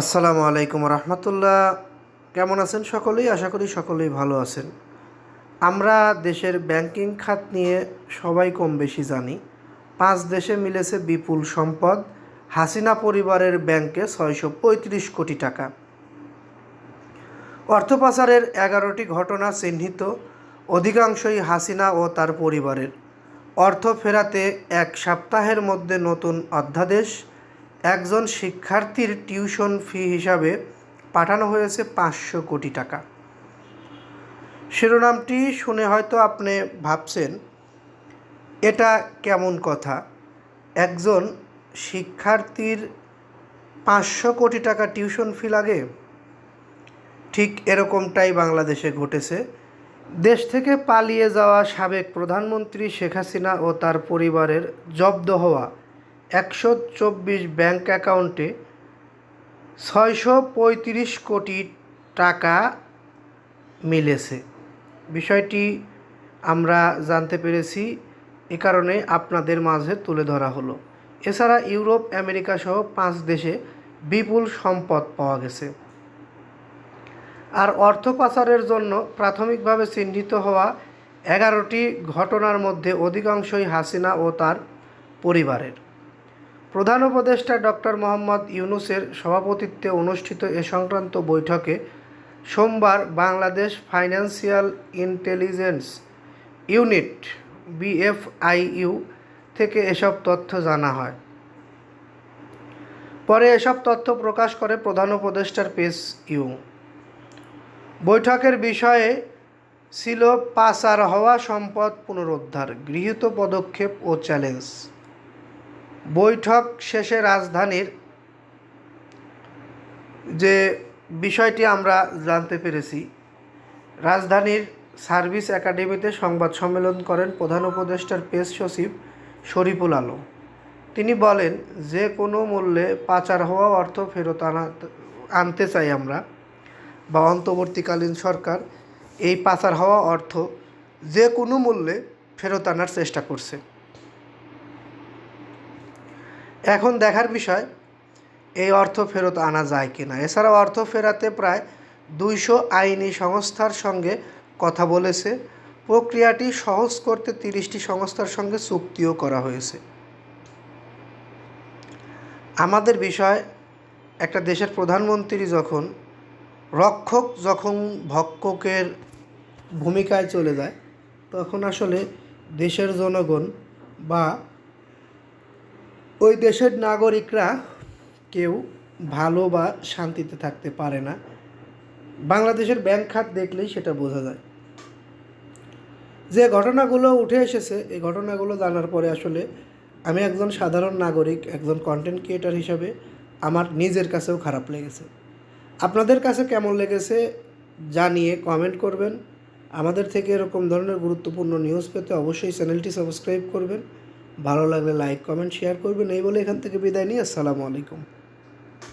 আসসালামু আলাইকুম রহমতুল্লাহ। কেমন আছেন সকলেই? আশা করি সকলেই ভালো আছেন। আমরা দেশের ব্যাংকিং খাত নিয়ে সবাই কম বেশি জানি। পাঁচ দেশে মিলেছে বিপুল সম্পদ। হাসিনা পরিবারের ব্যাংকে ছয়শো পঁয়ত্রিশ কোটি টাকা। অর্থ পাচারের এগারোটি ঘটনা চিহ্নিত। অধিকাংশই হাসিনা ও তার পরিবারের। অর্থ ফেরাতে এক সপ্তাহের মধ্যে নতুন অধ্যাদেশ। একজন শিক্ষার্থীর টিউশন ফি হিসাবে পাঠানো হয়েছে পাঁচশো কোটি টাকা। শিরোনামটি শুনে হয়তো আপনি ভাবছেন, এটা কেমন কথা? একজন শিক্ষার্থীর পাঁচশো কোটি টাকা টিউশন ফি লাগে? ঠিক এরকমটাই বাংলাদেশে ঘটেছে। দেশ থেকে পালিয়ে যাওয়া সাবেক প্রধানমন্ত্রী শেখ হাসিনা ও তার পরিবারের জব্দ হওয়া একশো চব্বিশ ব্যাঙ্ক অ্যাকাউন্টে ছয়শো পঁয়ত্রিশ কোটি টাকা মিলেছে। বিষয়টি আমরা জানতে পেরেছি, এ কারণে আপনাদের মাঝে তুলে ধরা হলো। এছাড়া ইউরোপ, আমেরিকা সহ পাঁচ দেশে বিপুল সম্পদ পাওয়া গেছে। আর অর্থ পাচারের জন্য প্রাথমিকভাবে চিহ্নিত হওয়া এগারোটি ঘটনার মধ্যে অধিকাংশই হাসিনা ও তার পরিবারের। প্রধান উপদেষ্টা ডক্টর মোহাম্মদ ইউনুসের সভাপতিত্বে অনুষ্ঠিত এ সংক্রান্ত বৈঠকে সোমবার Bangladesh financial intelligence unit, BFIU, থেকে এসব তথ্য জানা হয়। পরে এসব তথ্য প্রকাশ করে প্রধান উপদেষ্টার পেস ইউ। বৈঠকের বিষয়ে ছিল পাচার হওয়া সম্পদ পুনরুদ্ধার, গৃহীত পদক্ষেপ ও চ্যালেঞ্জ। বৈঠক শেষে রাজধানীর যে বিষয়টি আমরা জানতে পেরেছি, রাজধানীর সার্ভিস একাডেমিতে সংবাদ সম্মেলন করেন প্রধান উপদেষ্টার পেশ সচিব শরীফুল আলম। তিনি বলেন, যে কোনো মূল্যে পাচার হওয়া অর্থ ফেরত আনা, আনতে চাই আমরা বা অন্তর্বর্তীকালীন সরকার এই পাচার হওয়া অর্থ যে কোনো মূল্যে ফেরত আনার চেষ্টা করছে। এখন দেখার বিষয়, এই অর্থ ফেরত আনা যায় কি না এছাড়াও অর্থ ফেরাতে প্রায় দুইশো আইনি সংস্থার সঙ্গে কথা বলেছে। প্রক্রিয়াটি সহজ করতে তিরিশটি সংস্থার সঙ্গে চুক্তিও করা হয়েছে। আমাদের বিষয়, একটা দেশের প্রধানমন্ত্রী যখন রক্ষক যখন ভক্ষকের ভূমিকায় চলে যায়, তখন আসলে দেশের জনগণ বা ওই দেশের নাগরিকরা কেউ ভালো বা শান্তিতে থাকতে পারে না। বাংলাদেশের ব্যাংক খাত দেখলেই সেটা বোঝা যায়। যে ঘটনাগুলো উঠে এসেছে, এই ঘটনাগুলো জানার পরে আসলে আমি একজন সাধারণ নাগরিক, একজন কন্টেন্ট ক্রিয়েটার হিসাবে আমার নিজের কাছেও খারাপ লেগেছে। আপনাদের কাছে কেমন লেগেছে জানিয়ে কমেন্ট করবেন। আমাদের থেকে এরকম ধরনের গুরুত্বপূর্ণ নিউজ পেতে অবশ্যই চ্যানেলটি সাবস্ক্রাইব করবেন। ভালো লাগলে লাইক কমেন্ট শেয়ার করবেন। এই বলে এখান থেকে বিদায় নিয়ে আসসালামু আলাইকুম।